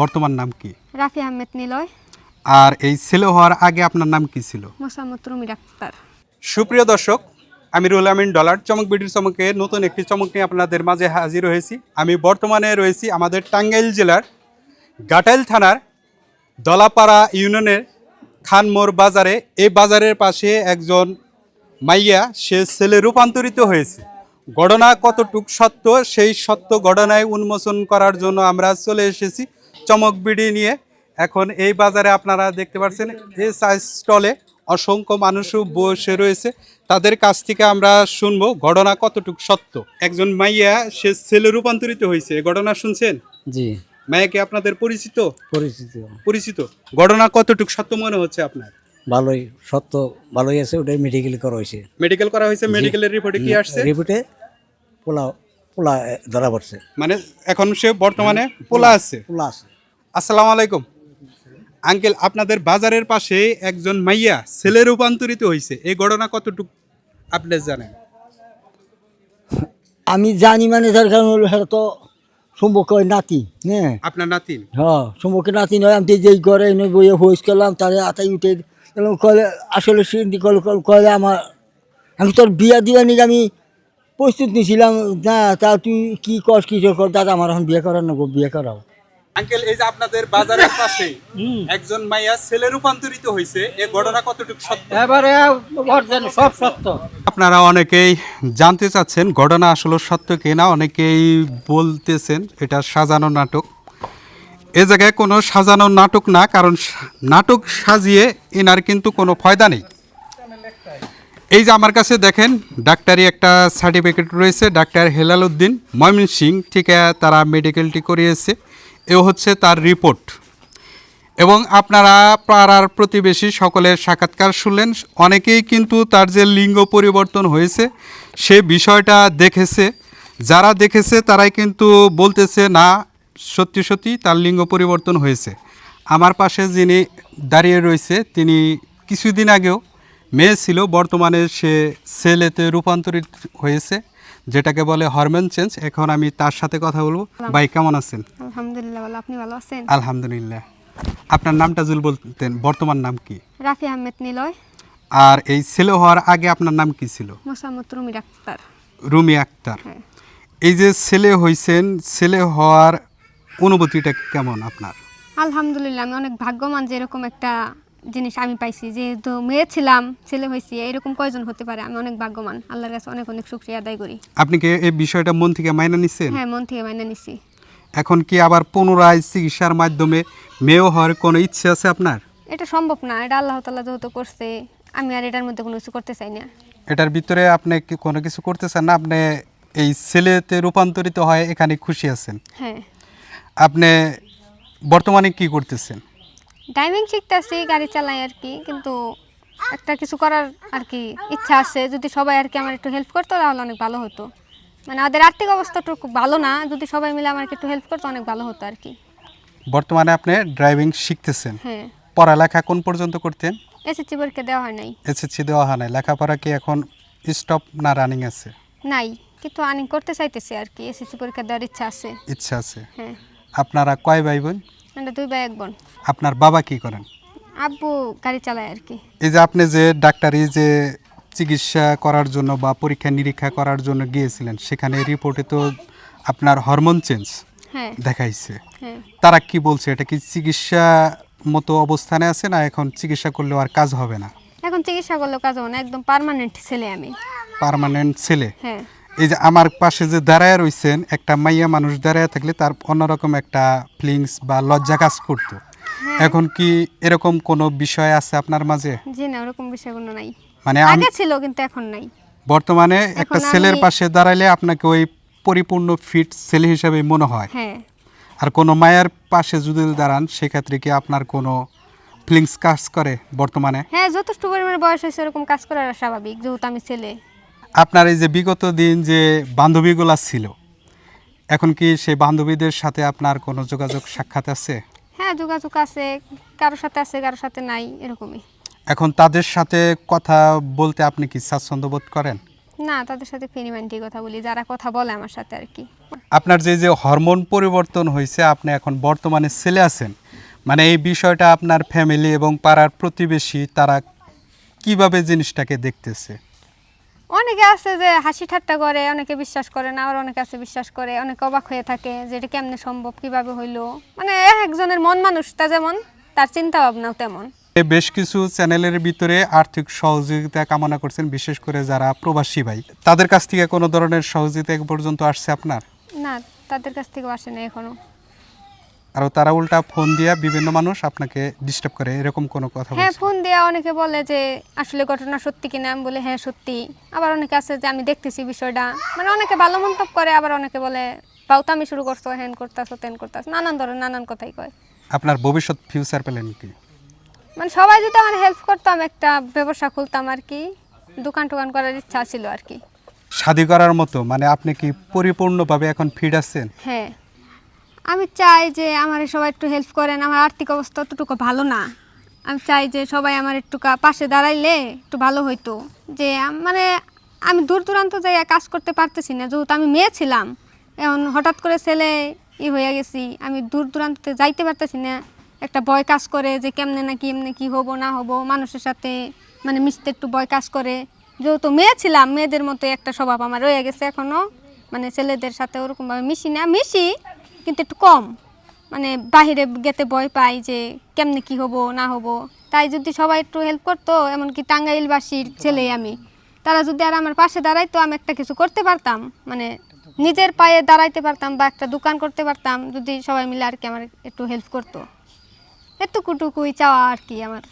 বর্তমান নাম কি? রাফি আহমেদ নিলয়। আর এই ছেলে হওয়ার আগে আপনার নাম কি ছিল? মোসাম্মদ রুমি ডাক্তার। সুপ্রিয় দর্শক আমি রুল আমিন ডলার চমক বিডির চমকে নতুন একটি চমক নিয়ে আপনাদের মাঝে হাজির হয়েছি। আমি বর্তমানে রয়েছি আমাদের টাঙ্গাইল জেলার গাটাইল থানার দলাপাড়া ইউনিয়নের খানমোর বাজারে। এই বাজারের পাশে একজন মাইয়া সে ছেলে রূপান্তরিত হয়েছে। ঘটনা কতটুক সত্য সেই সত্য ঘটনায় উন্মোচন করার জন্য আমরা চলে এসেছি। চমক বিডি নিয়ে এখন এই বাজারে আপনারা দেখতে পাচ্ছেন এই সাইজ স্টলে অসংখ্য মানুষও বসে রয়েছে। তাদের কাছ থেকে আমরা শুনব ঘটনা কতটুক সত্য। একজন মাইয়া সে ছেলে রূপান্তরিত হয়েছে। ঘটনা শুনছেন? জি। মায়াকে আপনাদের পরিচিত? পরিচিত। পরিচিত। ঘটনা কতটুক সত্য মনে হচ্ছে আপনার? ভালোই সত্য ভালোই আছে ওটাই মেডিকেল করা হয়েছে। মেডিকেল করা হয়েছে মেডিকেলের রিপোর্টে কি আসছে? রিপোর্টে পোলা পোলা ধরা পড়ছে। মানে এখন সে বর্তমানে পোলা আছে। পোলা আছে। আসসালামু আলাইকুম। আঙ্কেল আপনাদের বাজারের পাশে একজন মাইয়া ছেলে রূপান্তরিত হয়েছে এই ঘটনা কতটুক আপনি জানেন? আমি জানি মানে তার কারণ হলো সেটা তো সম্পর্ক নাতি হ্যাঁ আপনার নাতিন হ্যাঁ সম্পর্কে নাতি নয় আমি যেই ঘরে এনে বইয়ে হইস করলাম তারে আতাই উঠে। কলে আসলে সে কলে কলে আমার আমি তোর বিয়া দিবা নিকে আমি প্রস্তুত নিছিলাম না তা তুই কি কর কি কর দাদা আমার এখন বিয়ে করার না গো, বিয়ে করাও। আঙ্কেল এই যে আপনাদের বাজারের পাশে একজন মাইয়া ছেলে রূপান্তরিত হয়েছে এই ঘটনা কতটুকু সত্য? এবারে সব সত্য। আপনারা অনেকেই জানতে চাচ্ছেন ঘটনা আসলে সত্য কিনা অনেকেই বলতেছেন এটা সাজানো নাটক। এ জায়গায় কোনো সাজানো নাটক না কারণ নাটক সাজিয়ে এনার কিন্তু কোনো ফয়দা নেই। এই যে আমার কাছে দেখেন ডাক্তারি একটা সার্টিফিকেট রয়েছে ডাক্তার হেলাল উদ্দিন ময়মন সিং থেকে তারা মেডিকেলটি করিয়েছে। এ হচ্ছে তার রিপোর্ট। এবং আপনারা পাড়ার প্রতিবেশী সকলের সাক্ষাৎকার শুনলেন। অনেকেই কিন্তু তার যে লিঙ্গ পরিবর্তন হয়েছে, সে বিষয়টা দেখেছে। যারা দেখেছে, তারাই কিন্তু বলতেছে, না, সত্যি সত্যি তার লিঙ্গ পরিবর্তন হয়েছে। আমার পাশে যিনি দাঁড়িয়ে রয়েছে, তিনি কিছুদিন আগেও মেয়ে ছিল, বর্তমানে সে ছেলেতে রূপান্তরিত হয়েছে। যেটাকে বলে হরমোন চেঞ্জ এখন আমি তার সাথে কথা বলব। ভাই কেমন আছেন? আলহামদুলিল্লাহ ভালো। আপনি ভালো আছেন? আলহামদুলিল্লাহ। আপনার নামটা জুল বলতেন বর্তমান নাম কি? রাফি আহমেদ নিলয়। আর এই ছেলে হওয়ার আগে আপনার নাম কি ছিল? মোসাম্মদ রুমি ডাক্তার রুমি আক্তার। হ্যাঁ। এই যে ছেলে হইছেন ছেলে হওয়ার অনুভূতিটা কেমন আপনার? আলহামদুলিল্লাহ আমি অনেক ভাগ্যবান যে এরকম একটা জিনিস আমি পাইছি যেহেতু মেয়ে ছিলাম ছেলে হয়েছি এরকম কয়জন হতে পারে? আমি অনেক ভাগ্যবান আল্লাহর কাছে অনেক অনেক শুক্রিয়া আদায় করি। আপনি কি এই বিষয়টা মন থেকে মাইনা নিচ্ছেন হ্যাঁ মন থেকে মাইনে নিছি। এখন কি আবার পুনরায় চিকিৎসার মাধ্যমে মেয়েও হওয়ার কোনো ইচ্ছে আছে আপনার? এটা সম্ভব না এটা আল্লাহ তালা যেহেতু করছে আমি আর এটার মধ্যে কোনো কিছু করতে চাই না। এটার ভিতরে আপনি কি কোনো কিছু করতেছেন না? আপনি এই ছেলেতে রূপান্তরিত হয় এখানে খুশি আছেন? হ্যাঁ। আপনি বর্তমানে কি করতেছেন? ড্রাইভিং শিখতেছি গাড়ি চালাই আর কি কিন্তু একটা কিছু করার আর কি ইচ্ছা আছে। যদি সবাই আর কি আমার একটু হেল্প করতো তাহলে অনেক ভালো হতো। মানে আমাদের আর্থিক অবস্থাটা খুব ভালো না যদি সবাই মিলে আমাকে একটু হেল্প করতো অনেক ভালো হতো আর কি। বর্তমানে আপনি ড্রাইভিং শিখতেছেন। হ্যাঁ। পড়ালেখা কোন পর্যন্ত করতেন? এসএসসি পরীক্ষা দেওয়া হয় নাই। এসএসসি দেওয়া হয় নাই। লেখাপড়া কি এখন স্টপ না রানিং আছে? নাই কিন্তু আর্নিং করতে চাইতেছি আর কি। এসএসসি পরীক্ষা দেওয়ার ইচ্ছা আছে। ইচ্ছা আছে। হ্যাঁ। আপনারা কয় ভাই বোন? আমরা দুই ভাই এক বোন। আপনার বাবা কি করেন? আব্বু গাড়ি চালায় আর কি। এই যে আপনি যে ডাক্তারি যে চিকিৎসা করার জন্য বা পরীক্ষা নিরীক্ষা করার জন্য গিয়েছিলেন সেখানে রিপোর্টে তো আপনার হরমোন চেঞ্জ হ্যাঁ। দেখাইছে। হ্যাঁ। তারা কি বলছে এটা কি চিকিৎসা মতো অবস্থানে আছে না এখন চিকিৎসা করলেও আর কাজ হবে না? এখন চিকিৎসা করলেও কাজ হবে না একদম পার্মানেন্ট ছেলে আমি। পার্মানেন্ট ছেলে? হ্যাঁ। এই যে আমার পাশে যে দাঁড়ায় রয়েছেন একটা মাইয়া মানুষ দাঁড়ায় থাকলে তার অন্যরকম একটা ফিলিংস বা লজ্জা কাজ করতো। এখন কি এরকম কোনো বিষয় আছে আপনার মাঝে? জি না ওরকম বিষয় কোনো নাই। মানে আগে ছিল কিন্তু এখন নাই। বর্তমানে একটা ছেলের পাশে দাঁড়াইলে আপনাকে ওই পরিপূর্ণ ফিট ছেলে হিসাবে মনে হয়। হ্যাঁ। আর কোনো মায়ের পাশে যদি দাঁড়ান সেক্ষেত্রে কি আপনার কোনো ফিলিংস কাজ করে বর্তমানে? হ্যাঁ যথেষ্ট পরিমাণে বয়স হয়েছে এরকম কাজ করার স্বাভাবিক যেহেতু আমি ছেলে। আপনার এই যে বিগত দিন যে বান্ধবীগুলা ছিল এখন কি সেই বান্ধবীদের সাথে আপনার কোনো যোগাযোগ সাক্ষাৎ আছে? হ্যাঁ যোগাযোগ আছে কারোর সাথে আছে কারোর সাথে নাই এরকমই। এখন তাদের সাথে কথা বলতে আপনি কি স্বাচ্ছন্দ্য বোধ করেন? না তাদের সাথে ফিনিমান্টি কথা বলি যারা কথা বলে আমার সাথে আর কি। আপনার যে যে হরমোন পরিবর্তন হয়েছে আপনি এখন বর্তমানে ছেলে আছেন মানে এই বিষয়টা আপনার ফ্যামিলি এবং পাড়ার প্রতিবেশী তারা কীভাবে জিনিসটাকে দেখতেছে? অনেকে আছে যে হাসি ঠাট্টা করে অনেকে বিশ্বাস করে না আর অনেকে আছে বিশ্বাস করে অনেকে অবাক হয়ে থাকে যে এটা কেমনে সম্ভব কীভাবে হইল? মানে একজনের মন মানুষটা যেমন তার চিন্তা ভাবনাও তেমন বেশ কিছু চ্যানেলের ভিতরে আর্থিক সহযোগিতা কামনা করছেন বিশেষ করে যারা প্রবাসী ভাই। তাদের কাছ থেকে কোনো ধরনের সহযোগিতা পর্যন্ত আসছে আপনার? না তাদের কাছ থেকে আসে না এখনও। আর তারা উল্টা ফোন দিয়া বিভিন্ন মানুষ আপনাকে ডিস্টার্ব করে এরকম কোনো কথা হ্যাঁ ফোন দেওয়া অনেকে বলে যে আসলে ঘটনা সত্যি কিনা? আমি বলে হ্যাঁ সত্যি। আবার অনেকে আছে যে আমি দেখতেছি বিষয়টা। মানে অনেকে ভালো মন্তব্য করে আবার অনেকে বলে পাউতামি শুরু করছ হ্যান করতেছো তেন করতেছো। নানান ধরনের নানান কথাই কয়। আপনার ভবিষ্যৎ ফিউচার প্ল্যান কি? মানে সবাই যদি আমার হেল্প করতাম একটা ব্যবসা খুলতাম আর কি। দোকান টোকান করার ইচ্ছা ছিল আর কি। শাদি করার মতো মানে আপনি কি পরিপূর্ণভাবে এখন ফিট আছেন? হ্যাঁ। আমি চাই যে আমার সবাই একটু হেল্প করেন, আমার আর্থিক অবস্থা অতটুকু ভালো না। আমি চাই যে সবাই আমার একটু পাশে দাঁড়াইলে একটু ভালো হইতো। যে মানে আমি দূর দূরান্ত জায়গায় কাজ করতে পারতেছি না, যেহেতু আমি মেয়ে ছিলাম। এখন হঠাৎ করে ছেলে ই হয়ে গেছি, আমি দূর দূরান্তে যাইতে পারতেছি না। একটা বয় কাজ করে যে কেমনে না কি এমনি কি হব, না হব, মানুষের সাথে মানে মিশতে একটু বয় কাজ করে। যেহেতু মেয়ে ছিলাম, মেয়েদের মতো একটা স্বভাব আমার রয়ে গেছে এখনও মানে ছেলেদের সাথে ওরকমভাবে মিশি না, মিশি। কিন্তু একটু কম। মানে বাহিরে গেতে ভয় পাই যে কেমনে কি হব না হব। তাই যদি সবাই একটু হেল্প করতো এমনকি টাঙ্গাইলবাসীর ছেলে আমি তারা যদি আর আমার পাশে দাঁড়াইতো আমি একটা কিছু করতে পারতাম। মানে নিজের পায়ে দাঁড়াইতে পারতাম বা একটা দোকান করতে পারতাম যদি সবাই মিলে আর কি আমার একটু হেল্প করতো। এতটুকুই চাওয়া আর কি আমার।